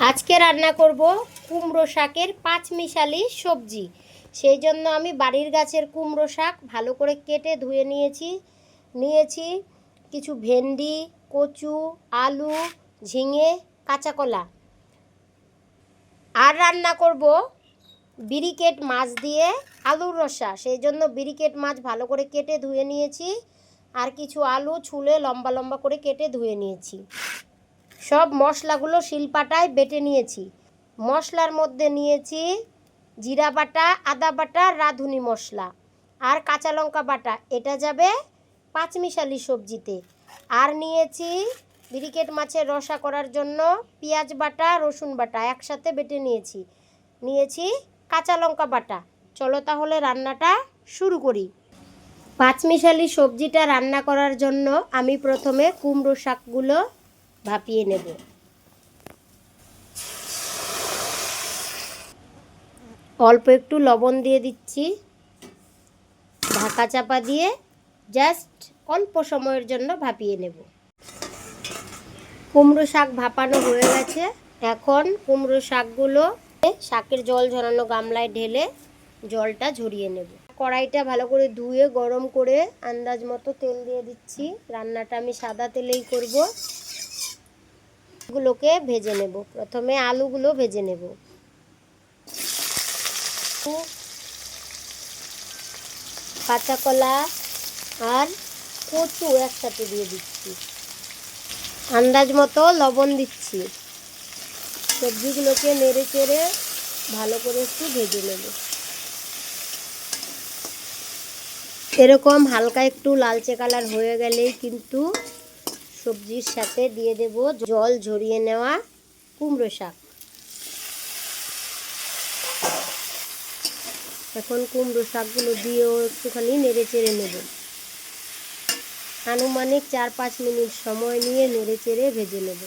আজকে রান্না করব কুমড়ো শাকের পাঁচ মিশালি সবজি। সেই জন্য আমি বাড়ির গাছের কুমড়ো শাক ভালো করে কেটে ধুয়ে নিয়েছি। নিয়েছি কিছু ভেন্ডি, কচু, আলু, ঝিঙে কাঁচা কলা আর রান্না করব বিরিকেট মাছ দিয়ে আলুর রসা। সেই জন্য বিরিকেট মাছ ভালো করে কেটে ধুয়ে নিয়েছি। আর কিছু আলু ছুলে লম্বা লম্বা করে কেটে ধুয়ে নিয়েছি। সব মশলাগুলো শিলপাটায় বেটে নিয়েছি। মশলার মধ্যে নিয়েছি জিরা বাটা, আদা বাটা, রাঁধুনি মশলা আর কাঁচা লঙ্কা বাটা। এটা যাবে পাঁচমিশালি সবজিতে। আর নিয়েছি ব্রিকেট মাছের রসা করার জন্য পেঁয়াজ বাটা, রসুন বাটা একসাথে বেটে নিয়েছি। নিয়েছি কাঁচা লঙ্কা বাটা। চলো তাহলে রান্নাটা শুরু করি। পাঁচমিশালি সবজিটা রান্না করার জন্য আমি প্রথমে কুমড়ো শাকগুলো ভাপিয়ে নেব। অল্প একটু লবণ দিয়ে দিচ্ছি। ঢাকা চাপা দিয়ে জাস্ট অল্প সময়ের জন্য ভাপিয়ে নেব। কুমড়ো শাক ভাপানো হয়ে গেছে। এখন কুমড়ো শাকগুলো শাকের জল ঝরানো গামলায় ঢেলে জলটা ঝরিয়ে নেব। কড়াইটা ভালো করে ধুয়ে গরম করে আন্দাজ মতো তেল দিয়ে দিচ্ছি। রান্নাটা আমি সাদা তেলেই করব। গুলোকে ভেজে নেব। প্রথমে আলুগুলো ভেজে নেব। কাঁচা কলা আর কচু একসাথে দিয়ে দিচ্ছি। আন্দাজ মতো লবণ দিচ্ছি। সবজিগুলোকে নেড়ে চেড়ে ভালো করে একটু ভেজে নেব। এরকম হালকা একটু লালচে কালার হয়ে গেলেই কিন্তু সবজির সাথে দিয়ে দেব জল ঝরিয়ে নেওয়া কুমড়ো শাক। এখন কুমড়ো শাকগুলো দিয়েও একটুখানি নেড়ে চেড়ে নেব। আনুমানিক চার পাঁচ মিনিট সময় নিয়ে নেড়ে চেড়ে ভেজে নেব।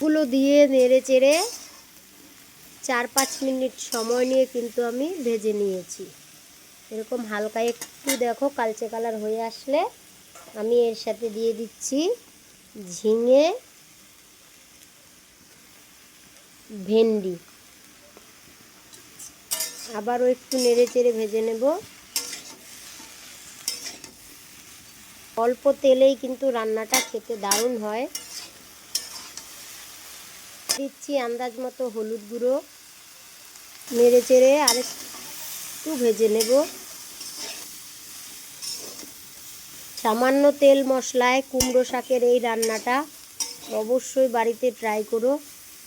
গুলো দিয়ে নেড়ে চেড়ে চার পাঁচ মিনিট সময় নিয়ে কিন্তু আমি ভেজে নিয়েছি। এরকম হালকা একটু দেখো কালচে কালার হয়ে আসলে আমি এর সাথে দিয়ে দিচ্ছি ঝিঙে, ভেন্ডি। আবারও একটু নেড়ে চেড়ে ভেজে নেব। অল্প তেলেই কিন্তু রান্নাটা খেতে দারুণ হয়। দিচ্ছি আন্দাজ মতো হলুদ গুঁড়ো। নেড়ে চেড়ে আর একটু ভেজে নেব। সামান্য তেল মশলায় কুমড়ো শাকের এই রান্নাটা অবশ্যই বাড়িতে ট্রাই করো।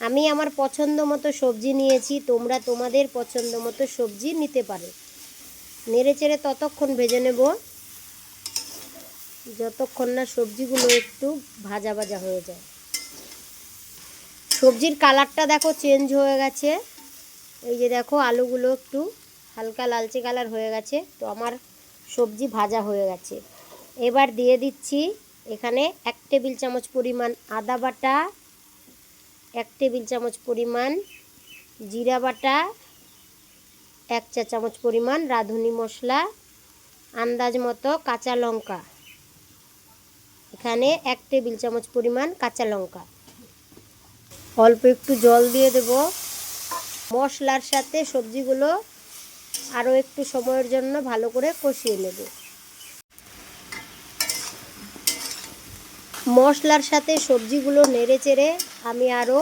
আমি আমার পছন্দ মতো সবজি নিয়েছি, তোমরা তোমাদের পছন্দ মতো সবজি নিতে পারো। নেড়ে চেড়ে ততক্ষণ ভেজে নেব। যতক্ষণ না সবজিগুলো একটু ভাজা ভাজা হয়ে যায়। সবজির কালারটা দেখো চেঞ্জ হয়ে গেছে। এই যে দেখো আলুগুলো একটু হালকা লালচে কালার হয়ে গেছে, তো আমার সবজি ভাজা হয়ে গেছে। এবার দিয়ে দিচ্ছি এখানে এক টেবিল চামচ পরিমাণ আদা বাটা, এক টেবিল চামচ পরিমাণ জিরা বাটা, এক চা চামচ পরিমাণ রাঁধুনি মশলা, আন্দাজ মতো কাঁচা লঙ্কা। এখানে এক টেবিল চামচ পরিমাণ কাঁচা লঙ্কা। অল্প একটু জল দিয়ে দেব। মশলার সাথে সবজিগুলো আরও একটু সময়ের জন্য ভালো করে কষিয়ে নেব। মশলার সাথে সবজিগুলো নেড়ে চেড়ে আমি আরও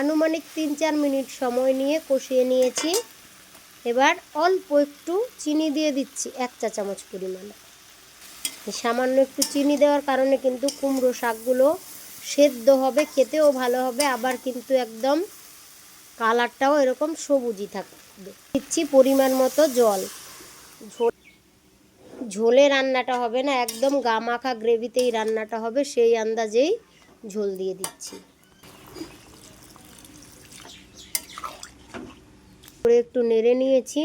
আনুমানিক তিন চার মিনিট সময় নিয়ে কষিয়ে নিয়েছি। এবার অল্প একটু চিনি দিয়ে দিচ্ছি, এক চা চামচ পরিমাণে। সামান্য একটু চিনি দেওয়ার কারণে কিন্তু কুমড়ো শাকগুলো সেদ্ধ হবে, খেতেও ভালো হবে, আবার কিন্তু একদম কালারটাও এরকম সবুজই থাকবে দিচ্ছি পরিমাণ মতো জল। ঝোল ঝোলে রান্নাটা হবে না, একদম গা মাখা গ্রেভিতেই রান্নাটা হবে, সেই আন্দাজেই ঝোল দিয়ে দিচ্ছি। করে একটু নেড়ে নিয়েছি।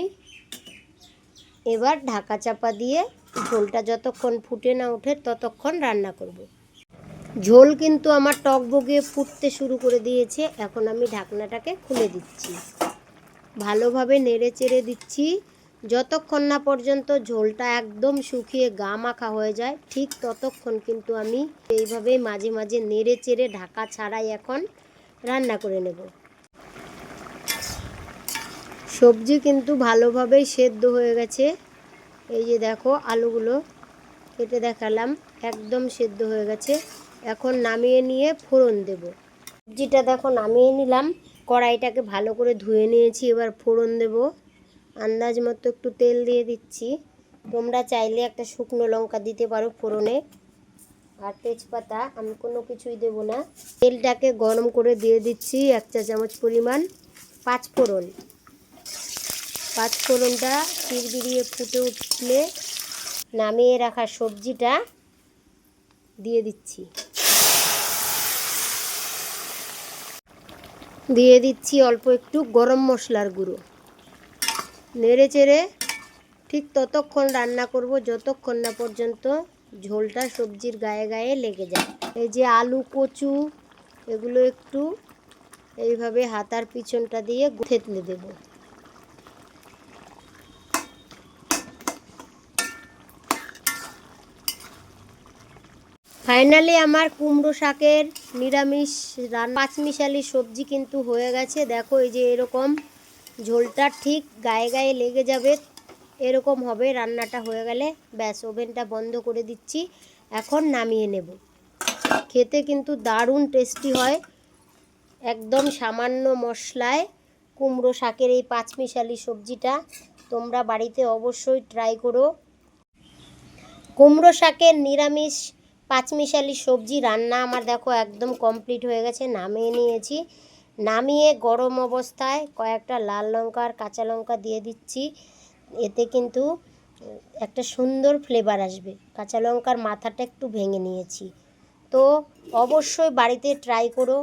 এবার ঢাকা চাপা দিয়ে ঝোলটা যতক্ষণ ফুটে না ওঠে ততক্ষণ রান্না করব। ঝোল কিন্তু আমার টক বগিয়ে ফুটতে শুরু করে দিয়েছে। এখন আমি ঢাকনাটাকে খুলে দিচ্ছি। ভালোভাবে নেড়ে চেড়ে দিচ্ছি। যতক্ষণ না পর্যন্ত ঝোলটা একদম শুকিয়ে গা মাখা হয়ে যায়, ঠিক ততক্ষণ কিন্তু আমি এইভাবেই মাঝে মাঝে নেড়ে চেড়ে ঢাকা ছাড়াই এখন রান্না করে নেব। সবজি কিন্তু ভালোভাবেই সেদ্ধ হয়ে গেছে। এই যে দেখো আলুগুলো কেটে দেখালাম, একদম সেদ্ধ হয়ে গেছে। এখন নামিয়ে নিয়ে ফোড়ন দেব। সবজিটা দেখো নামিয়ে নিলাম। কড়াইটাকে ভালো করে ধুয়ে নিয়েছি, এবার ফোড়ন দেব। আন্দাজ মতো একটু তেল দিয়ে দিচ্ছি। তোমরা চাইলে একটা শুকনো লঙ্কা দিতে পারো ফোড়নে। আর তেজপাতা, আমি কোনো কিছুই দেব না। তেলটাকে গরম করে দিয়ে দিচ্ছি এক চা চামচ পরিমাণ পাঁচ ফোড়ন। পাঁচ ফোড়নটা চিরবিরিয়ে ফুটে উঠলে নামিয়ে রাখা সবজিটা দিয়ে দিচ্ছি। দিয়ে দিচ্ছি অল্প একটু গরম মশলার গুঁড়ো। নেড়ে চেড়ে ঠিক ততক্ষণ রান্না করব, যতক্ষণ না পর্যন্ত ঝোলটা সবজির গায়ে গায়ে লেগে যায়। এই যে আলু, কচু এগুলো একটু এইভাবে হাতার পিছনটা দিয়ে থেতলে দেব। ফাইনালি আমার কুমড়ো শাকের নিরামিষ রান পাঁচমিশালি সবজি কিন্তু হয়ে গেছে। দেখো, এই যে এরকম ঝোলটা ঠিক গায়ে গায়ে লেগে যাবে, এরকম হবে রান্নাটা হয়ে গেলে। ব্যাস, ওভেনটা বন্ধ করে দিচ্ছি। এখন নামিয়ে নেব। খেতে কিন্তু দারুণ টেস্টি হয়। একদম সামান্য মশলায় কুমড়ো শাকের এই পাঁচমিশালি সবজিটা তোমরা বাড়িতে অবশ্যই ট্রাই করো। কুমড়ো শাকের নিরামিষ পাঁচমিশালি সবজি রান্না আমার দেখো একদম কমপ্লিট হয়ে গেছে, নামিয়ে নিয়েছি। নামিয়ে গরম অবস্থায় কয়েকটা লাল লঙ্কা আর কাঁচা লঙ্কা দিয়ে দিচ্ছি। এতে কিন্তু একটা সুন্দর ফ্লেভার আসবে। কাঁচা লঙ্কার মাথাটা একটু ভেঙে নিয়েছি। তো অবশ্যই বাড়িতে ট্রাই করো।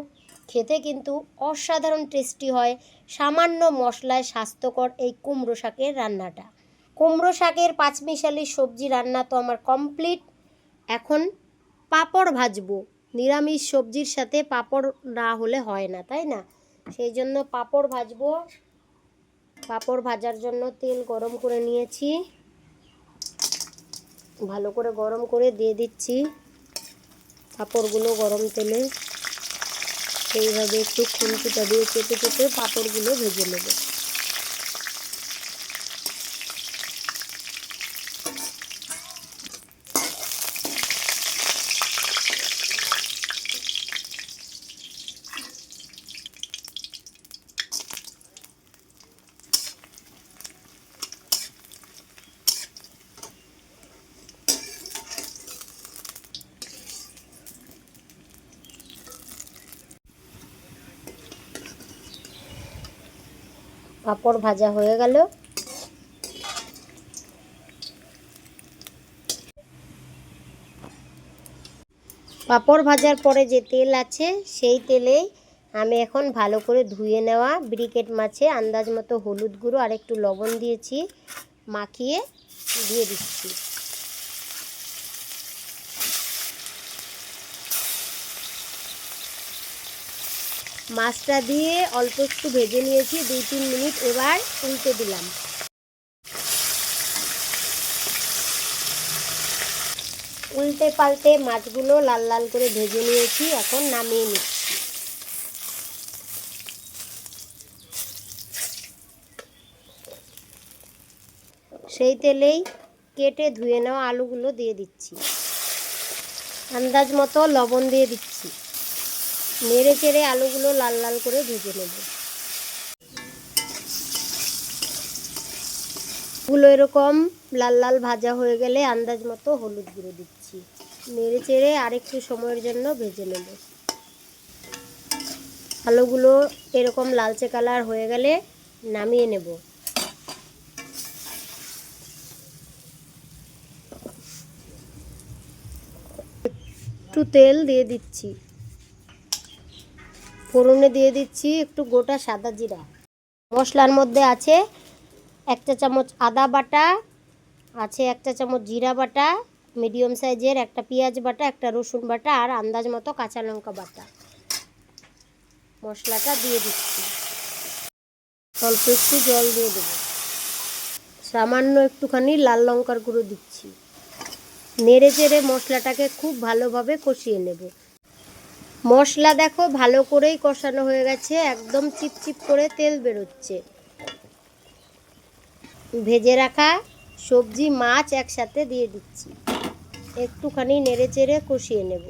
খেতে কিন্তু অসাধারণ টেস্টি হয়। সামান্য মশলায় স্বাস্থ্যকর এই কুমড়ো শাকের রান্নাটা। কুমড়ো শাকের পাঁচমিশালি সবজি রান্না তো আমার কমপ্লিট এখন পাঁপড় ভাজবো। নিরামিষ সবজির সাথে পাঁপড় না হলে হয় না, তাই না? সেই জন্য পাঁপড় ভাজবো। পাঁপড় ভাজার জন্য তেল গরম করে নিয়েছি। ভালো করে গরম করে দিয়ে দিচ্ছি পাঁপড়গুলো গরম তেলে। এইভাবে একটু খুন্তিটা দিয়ে চেপে চেপে পাঁপড়গুলো ভেজে নেব। পাঁপড় ভাজা হয়ে গেল। পাঁপড় ভাজার পরে যে তেল আছে, সেই তেলেই আমি এখন ভালো করে ধুয়ে নেওয়া ব্রিকেট মাছে আন্দাজ মতো হলুদ গুঁড়ো আর একটু লবণ দিয়েছি, মাখিয়ে দিয়ে দিচ্ছি। মাছটা দিয়ে অল্প একটু ভেজে নিয়েছি, দুই তিন মিনিট এবার উল্টে দিলাম। উল্টে পাল্টে মাছগুলো লাল লাল করে ভেজে নিয়েছি, এখন নামিয়ে নিচ্ছি। সেই তেলেই কেটে ধুয়ে নেওয়া আলুগুলো দিয়ে দিচ্ছি। আন্দাজ মতো লবণ দিয়ে দিচ্ছি। নেড়ে চেড়ে আলুগুলো লাল লাল করে ভেজে নেব। গুলো এরকম লাল লাল ভাজা হয়ে গেলে আন্দাজ মতো হলুদ গুঁড়ো দিচ্ছি। নেড়ে চেড়ে আরেকটু সময়ের জন্য ভেজে নেব। আলুগুলো এরকম লালচে কালার হয়ে গেলে নামিয়ে নেব। একটু তেল দিয়ে দিচ্ছি। ফোড়নে দিয়ে দিচ্ছি একটু গোটা সাদা জিরা। মশলার মধ্যে আছে এক চা চামচ আদা বাটা, আছে এক চা চামচ জিরা বাটা, মিডিয়াম সাইজের একটা পেঁয়াজ বাটা, একটা রসুন বাটা আর আন্দাজ মতো কাঁচা লঙ্কা বাটা। মশলাটা দিয়ে দিচ্ছি। অল্প একটু জল দিয়ে দেবো। সামান্য একটুখানি লাল লঙ্কার গুঁড়ো দিচ্ছি। নেড়ে চেড়ে মশলাটাকে খুব ভালোভাবে কষিয়ে নেব। মশলা দেখো, ভালো করেই কষানো হয়ে গেছে, একদম চিপচিপ করে তেল বেরোচ্ছে। ভেজে রাখা সবজি, মাছ একসাথে দিয়ে দিচ্ছি। একটুখানি নেড়ে চেড়ে কষিয়ে নেব।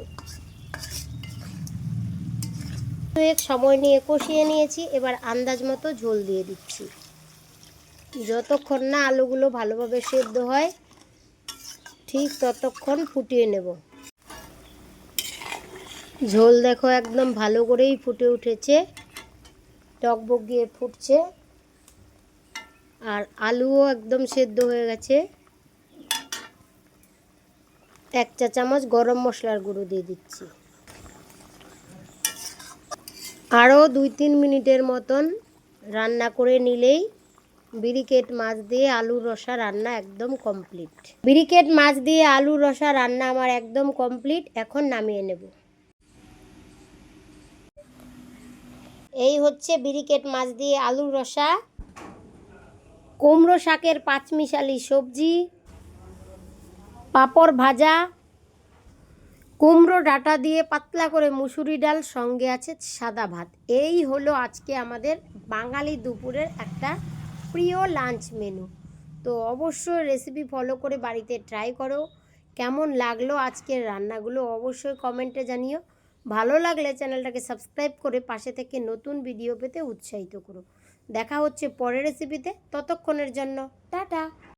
এক সময় নিয়ে কষিয়ে নিয়েছি, এবার আন্দাজ মতো ঝোল দিয়ে দিচ্ছি। যতক্ষণ না আলুগুলো ভালোভাবে সেদ্ধ হয়, ঠিক ততক্ষণ ফুটিয়ে নেব। ঝোল দেখো একদম ভালো করেই ফুটে উঠেছে। টকবক গিয়ে ফুটছে। আর আলুও একদম সেদ্ধ হয়ে গেছে। এক চা চামচ গরম মশলার গুঁড়ো দিয়ে দিচ্ছি। আরও দুই তিন মিনিটের মতন রান্না করে নিলেই বিরিকেট মাছ দিয়ে আলুর রসা রান্না একদম কমপ্লিট। বিরিকেট মাছ দিয়ে আলুর রসা রান্না আমার একদম কমপ্লিট। এখন নামিয়ে নেব। এই হচ্ছে বিরিকেট মাছ দিয়ে আলুর রসা, কুমড়ো শাকের পাঁচমিশালি সবজি, পাঁপড় ভাজা, কুমড়ো ডাঁটা দিয়ে পাতলা করে মুসুরি ডাল, সঙ্গে আছে সাদা ভাত। এই হলো আজকে আমাদের বাঙালি দুপুরের একটা প্রিয় লাঞ্চ মেনু। তো অবশ্যই রেসিপি ফলো করে বাড়িতে ট্রাই করো। কেমন লাগল আজকের রান্নাগুলো অবশ্যই কমেন্টে জানিও। ভালো লাগলে চ্যানেলটাকে সাবস্ক্রাইব করে পাশে থেকে নতুন ভিডিও পেতে উৎসাহিত করো। দেখা হচ্ছে পরের রেসিপিতে ততক্ষণের জন্য, টাটা!